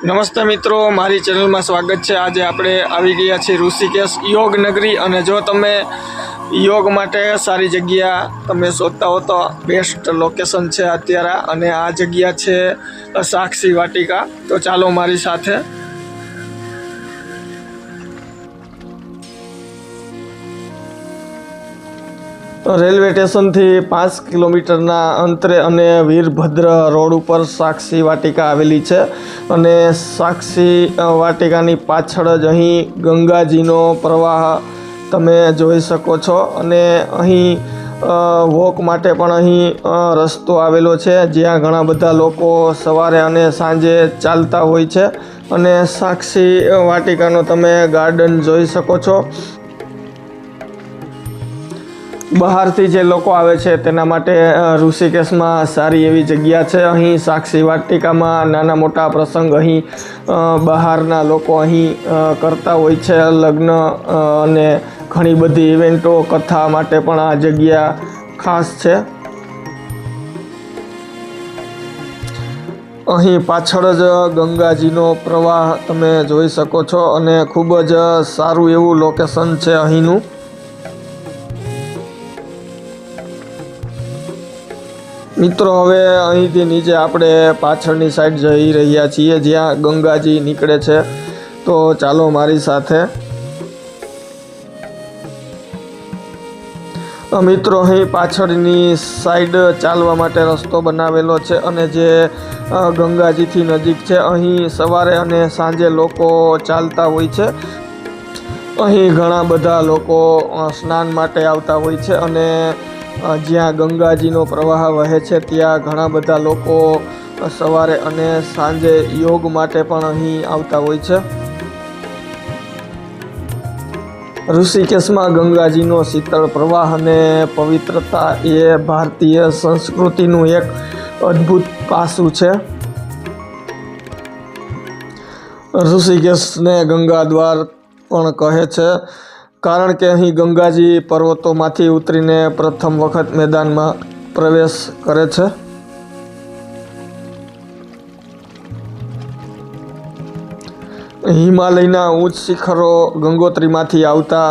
નમસ્તે મિત્રો, મારી ચેનલમાં સ્વાગત છે. આજે આપણે આવી ગયા છીએ ઋષિકેશ યોગ નગરી અને જો તમે યોગ માટે સારી જગ્યા તમે શોધતા હો તો બેસ્ટ લોકેશન છે અત્યારે. અને આ જગ્યા છે સાક્ષી વાટિકા. તો ચાલો મારી સાથે રેલવે સ્ટેશનથી પાંચ કિલોમીટરના અંતરે અને વીરભદ્ર રોડ ઉપર સાક્ષી વાટિકા આવેલી છે અને સાક્ષી વાટિકાની પાછળ જ અહીં ગંગાજીનો પ્રવાહ તમે જોઈ શકો છો અને અહીં વોક માટે પણ અહીં રસ્તો આવેલો છે જ્યાં ઘણા બધા લોકો સવારે અને સાંજે ચાલતા હોય છે અને સાક્ષી વાટિકાનો તમે ગાર્ડન જોઈ શકો છો. બહારથી જે લોકો આવે છે તેના માટે ઋષિકેશમાં સારી એવી જગ્યા છે. અહીં સાક્ષી વાટિકામાં નાના મોટા પ્રસંગ અહીં બહારના લોકો અહીં કરતા હોય છે. લગ્ન અને ઘણી બધી ઇવેન્ટો, કથા માટે પણ આ જગ્યા ખાસ છે. અહીં પાછળ જ ગંગાજીનો પ્રવાહ તમે જોઈ શકો છો અને ખૂબ જ સારું એવું લોકેશન છે અહીંનું. મિત્રો, હવે અહીંથી નીચે આપણે પાછળની સાઈડ જઈ રહ્યા છીએ, જ્યાં ગંગાજી નીકળે છે. તો ચાલો મારી સાથે. મિત્રો, અહીં પાછળની સાઈડ ચાલવા માટે રસ્તો બનાવેલો છે અને જે ગંગાજીથી નજીક છે, અહીં સવારે અને સાંજે લોકો ચાલતા હોય છે. અહીં ઘણા બધા લોકો સ્નાન માટે આવતા હોય છે અને જ્યાં ગંગાજીનો પ્રવાહ વહે છે, ત્યાં ઘણા બધા લોકો સવારે અને સાંજે યોગ માટે પણ અહીં આવતા હોય છે. ઋષિકેશમાં ગંગાજીનો શીતળ પ્રવાહ અને પવિત્રતા એ ભારતીય સંસ્કૃતિનું એક અદ્ભુત પાસું છે. ઋષિકેશને ગંગા દ્વાર પણ કહે છે. કારણ કે અહીં ગંગાજી પર્વતોમાંથી ઉતરીને પ્રથમ વખત મેદાનમાં પ્રવેશ કરે છે. હિમાલયના ઉચ્ચ શિખરો ગંગોત્રીમાંથી આવતા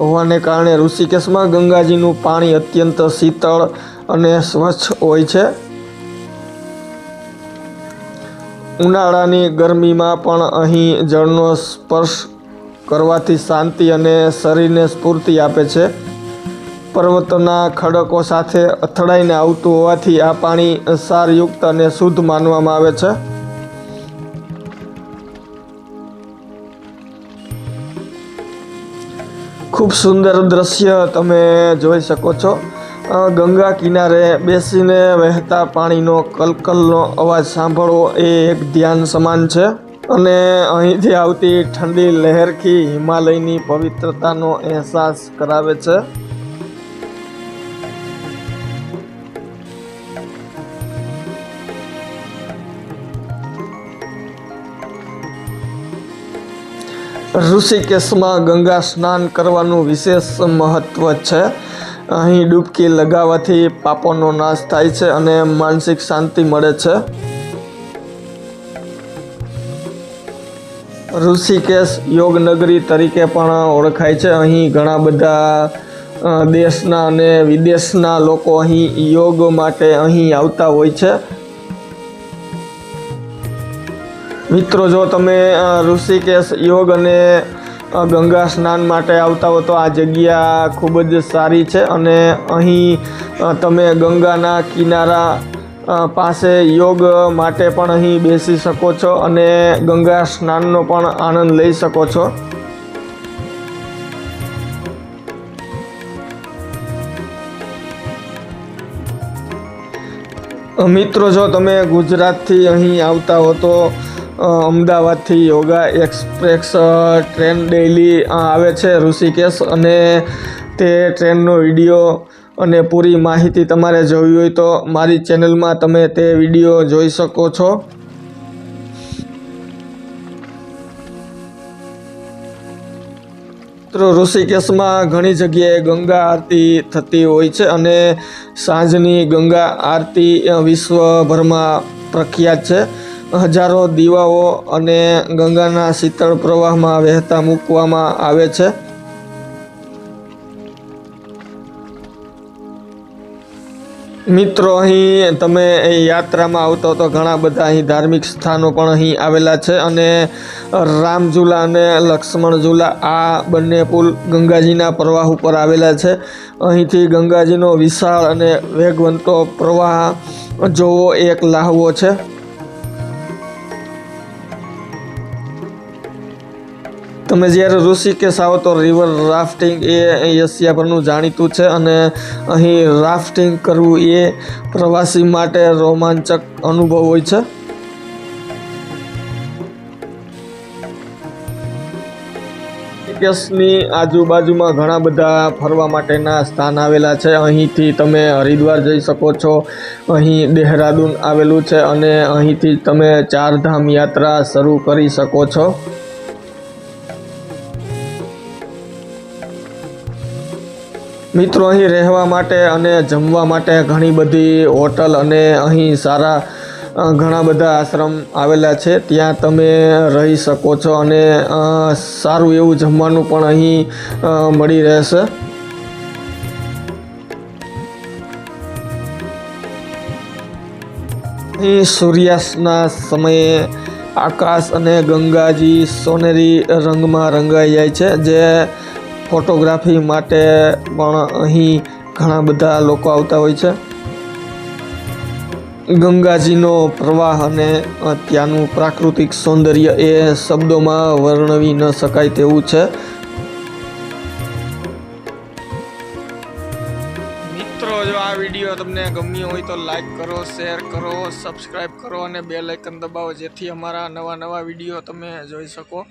હોવાને કારણે ઋષિકેશમાં ગંગાજીનું પાણી અત્યંત શીતળ અને સ્વચ્છ હોય છે. ઉનાળાની ગરમીમાં પણ અહીં જળનો સ્પર્શ કરવાથી શાંતિ અને શરીરને સ્ફૂર્તિ આપે છે. પર્વતોના ખડકો સાથે અથડાઈને આવતું હોવાથી આ પાણી સારયુક્ત અને શુદ્ધ માનવામાં આવે છે. ખૂબ સુંદર દ્રશ્ય તમે જોઈ શકો છો. ગંગા કિનારે બેસીને વહેતા પાણીનો, કલકલનો અવાજ સાંભળવો એ એક ધ્યાન સમાન છે. અને અહીંથી આવતી ઠંડી લહેરથી હિમાલયની પવિત્રતાનો અહેસાસ કરાવે છે. ઋષિકેશમાં ગંગા સ્નાન કરવાનું વિશેષ મહત્વ છે. અહીં ડૂબકી લગાવવાથી પાપોનો નાશ થાય છે અને માનસિક શાંતિ મળે છે. ઋષિકેશ યોગનગરી તરીકે પણ ઓળખાય છે. અહીં ઘણા બધા દેશના અને વિદેશના લોકો અહીં યોગ માટે અહીં આવતા હોય છે. મિત્રો, જો તમે ઋષિકેશ યોગ અને ગંગા સ્નાન માટે આવતા હો તો આ જગ્યા ખૂબ જ સારી છે અને અહીં તમે ગંગાના કિનારા પાસે યોગ માટે પણ અહીં બેસી શકો છો અને ગંગા સ્નાનનો પણ આનંદ લઈ શકો છો. મિત્રો, જો તમે ગુજરાતથી અહીં આવતા હો તો અમદાવાદથી યોગા એક્સપ્રેસ ટ્રેન ડેઇલી આવે છે ઋષિકેશ અને તે ટ્રેનનો વીડિયો અને પૂરી માહિતી તમારે જોવી હોય તો મારી ચેનલમાં તમે તે વીડિયો જોઈ શકો છો. મિત્રો, ઋષિકેશમાં ઘણી જગ્યાએ ગંગા આરતી થતી હોય છે અને સાંજની ગંગા આરતી વિશ્વભરમાં પ્રખ્યાત છે. હજારો દીવાઓ અને ગંગાના શીતળ પ્રવાહમાં વહેતા મૂકવામાં આવે છે. મિત્રો, અહીં તમે યાત્રામાં આવતો તો ઘણા બધા અહીં ધાર્મિક સ્થાનો પણ અહીં આવેલા છે અને રામઝુલા અને લક્ષ્મણ ઝુલા આ બંને પુલ ગંગાજીના પ્રવાહ ઉપર આવેલા છે. અહીંથી ગંગાજીનો વિશાળ અને વેગવંતો પ્રવાહ જોવો એક લાહવો છે. તમે જ્યારે ઋષિકેશ આવો તો રિવર રાફ્ટિંગ એ એશિયાભરનું જાણીતું છે અને અહીં રાફ્ટિંગ કરવું એ પ્રવાસી માટે રોમાંચક અનુભવ હોય છે. ઋષિકેશની આજુબાજુમાં ઘણા બધા ફરવા માટેના સ્થાન આવેલા છે. અહીંથી તમે હરિદ્વાર જઈ શકો છો. અહીં દેહરાદૂન આવેલું છે અને અહીંથી તમે ચારધામ યાત્રા શરૂ કરી શકો છો. મિત્રો, અહીં રહેવા માટે અને જમવા માટે ઘણી બધી હોટલ અને અહીં સારા ઘણા બધા આશ્રમ આવેલા છે. ત્યાં તમે રહી શકો છો અને સારું એવું જમવાનું પણ અહીં મળી રહેશે. અહીં સૂર્યાસ્તના સમયે આકાશ અને ગંગાજી સોનેરી રંગમાં રંગાઈ જાય છે, જે ફોટોગ્રાફી માટે પણ અહીં ઘણા બધા લોકો આવતા હોય છે. ગંગાજીનો પ્રવાહ અને ત્યાંનું પ્રાકૃતિક સૌંદર્ય એ શબ્દોમાં વર્ણવી ન શકાય તેવું છે. મિત્રો, જો આ વીડિયો તમને ગમ્યો હોય તો લાઈક કરો, શેર કરો સબસ્ક્રાઈબ કરો અને બે લાઇકન દબાવો જેથી અમારા નવા નવા વીડિયો તમે જોઈ શકો.